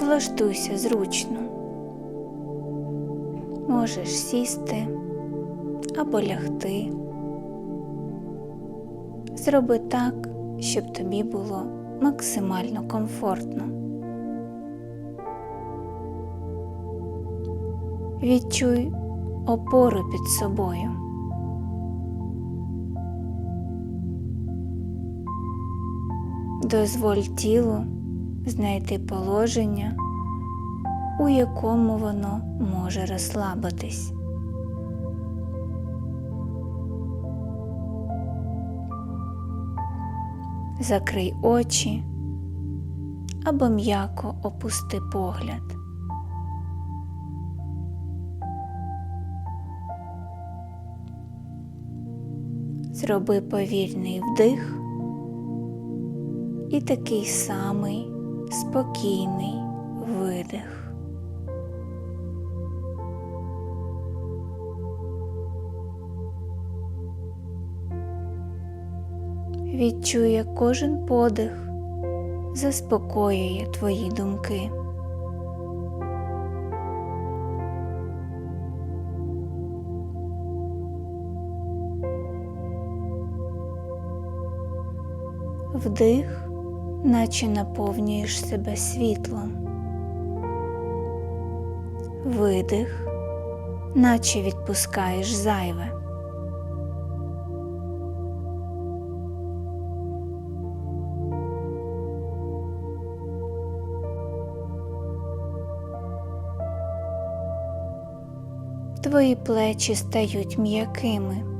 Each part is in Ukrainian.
Влаштуйся зручно. Можеш сісти або лягти. Зроби так, щоб тобі було максимально комфортно. Відчуй опору під собою. Дозволь тілу знайти положення, у якому воно може розслабитись. Закрий очі або м'яко опусти погляд. Зроби повільний вдих і такий самий спокійний видих. Відчуй, як кожен подих заспокоює твої думки. Вдих, наче наповнюєш себе світлом. Видих, наче відпускаєш зайве. Твої плечі стають м'якими.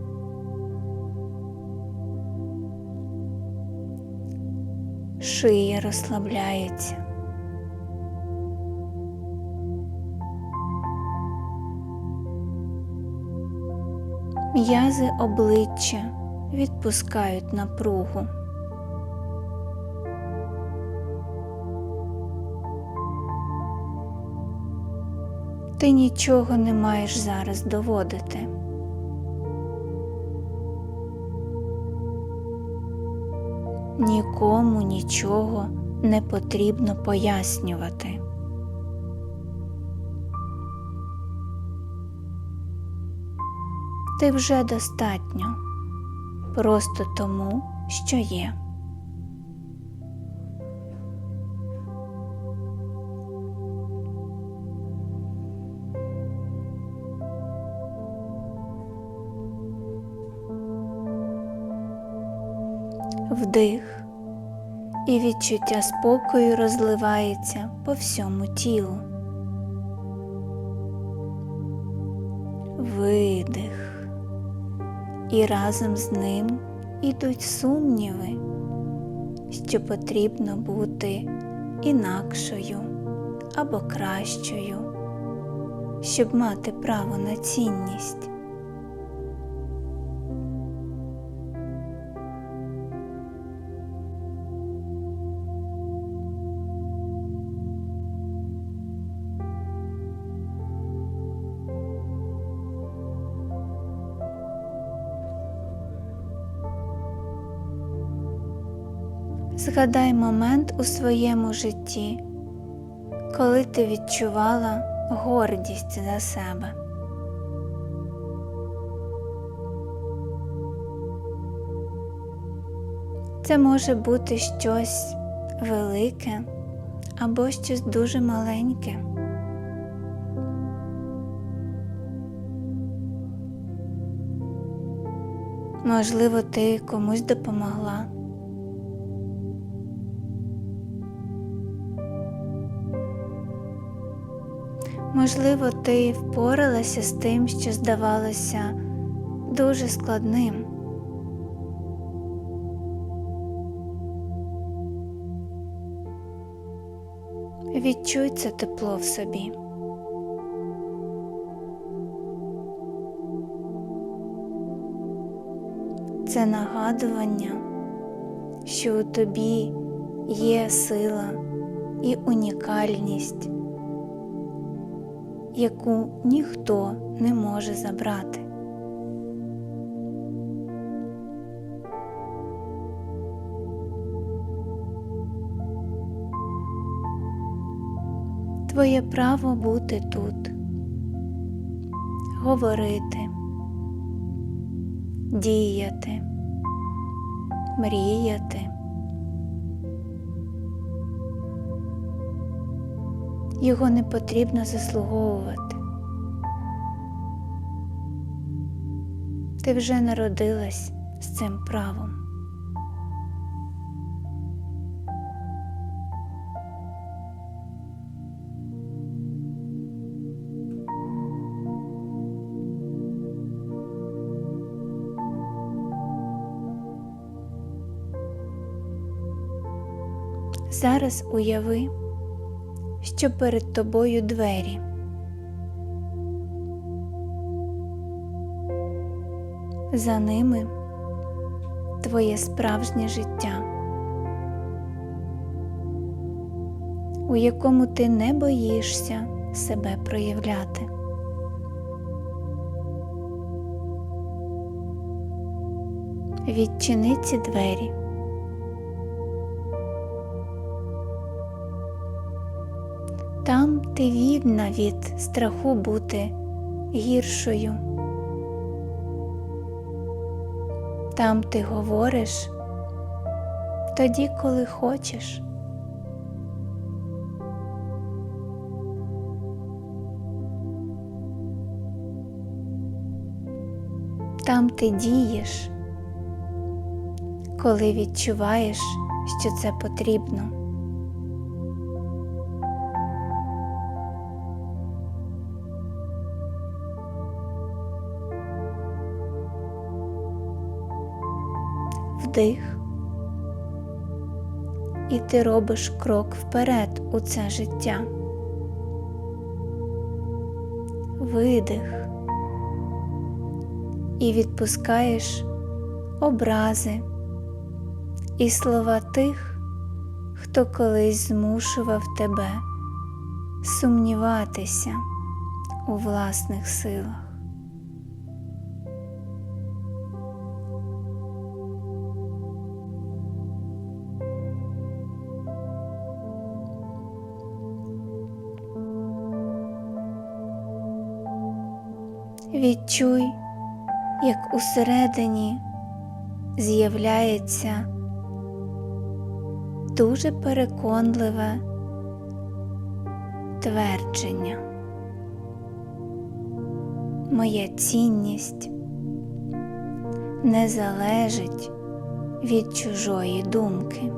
Шия розслабляється. М'язи обличчя відпускають напругу. Ти нічого не маєш зараз доводити. Нікому нічого не потрібно пояснювати. Ти вже достатньо просто тому, що є. Вдих і відчуття спокою розливається по всьому тілу. Видих, і разом з ним ідуть сумніви, що потрібно бути інакшою або кращою, щоб мати право на цінність. Згадай момент у своєму житті, коли ти відчувала гордість за себе. Це може бути щось велике або щось дуже маленьке. Можливо, ти комусь допомогла. Можливо, ти впоралася з тим, що здавалося дуже складним. Відчуй це тепло в собі. Це нагадування, що у тобі є сила і унікальність яку ніхто не може забрати. твоє право бути тут, говорити, діяти, мріяти. Його не потрібно заслуговувати. Ти вже народилась з цим правом. Зараз уяви, що перед тобою двері. За ними твоє справжнє життя, у якому ти не боїшся себе проявляти. Відчини ці двері. Ти вільна від страху бути гіршою. Там ти говориш тоді, коли хочеш. Там ти дієш, коли відчуваєш, що це потрібно. Вдих, і ти робиш крок вперед у це життя. Видих і відпускаєш образи і слова тих, хто колись змушував тебе сумніватися у власних силах. Відчуй, як усередині з'являється дуже переконливе твердження. Моя цінність не залежить від чужої думки.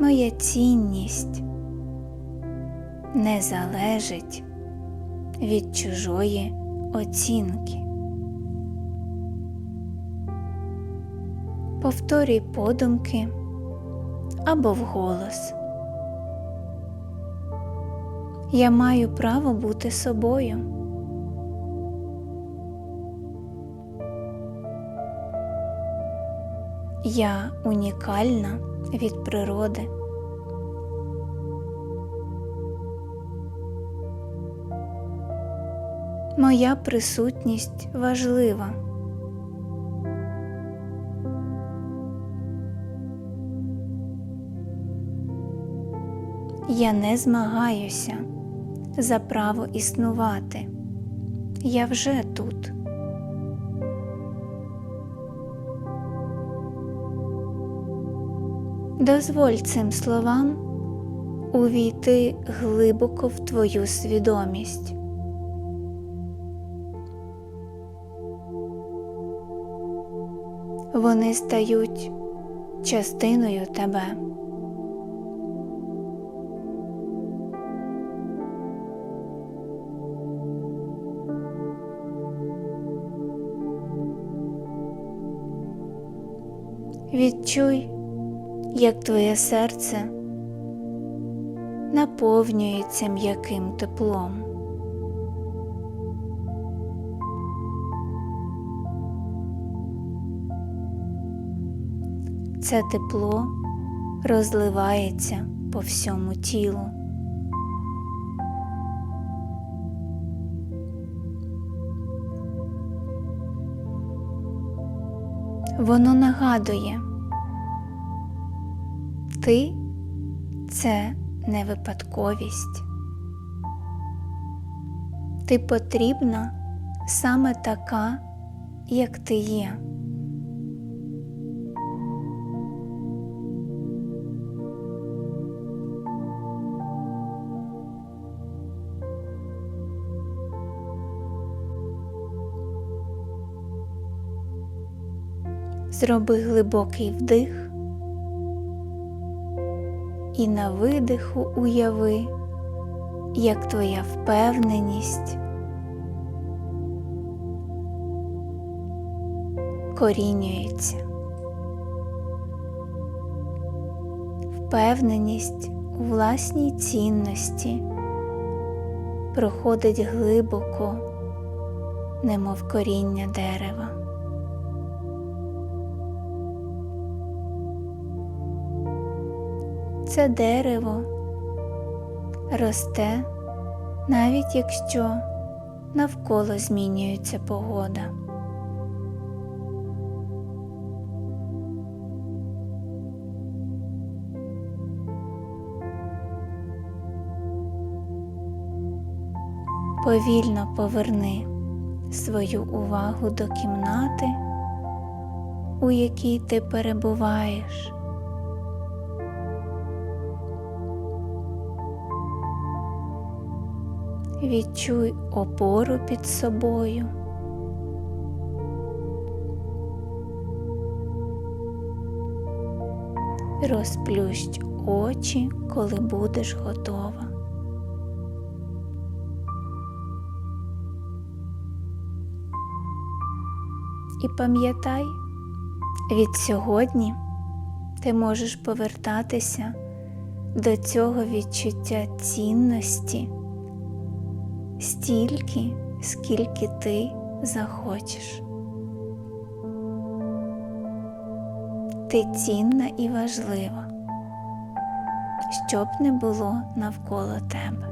Моя цінність не залежить від чужої оцінки. Повторюй подумки або вголос. Я маю право бути собою. Я унікальна від природи. Моя присутність важлива. Я не змагаюся за право існувати. Я вже тут. Дозволь цим словам увійти глибоко в твою свідомість. Вони стають частиною тебе. Відчуй, як твоє серце наповнюється м'яким теплом. Це тепло розливається по всьому тілу. Воно нагадує, ти це не випадковість. Ти потрібна саме така, як ти є. Зроби глибокий вдих і на видиху уяви, як твоя впевненість корінюється. Впевненість у власній цінності проходить глибоко, немов коріння дерева. Це дерево росте, навіть якщо навколо змінюється погода. Повільно поверни свою увагу до кімнати, у якій ти перебуваєш. Відчуй опору під собою. Розплющ очі, коли будеш готова. І пам'ятай, від сьогодні ти можеш повертатися до цього відчуття цінності стільки, скільки ти захочеш. Ти цінна і важлива, щоб не було навколо тебе.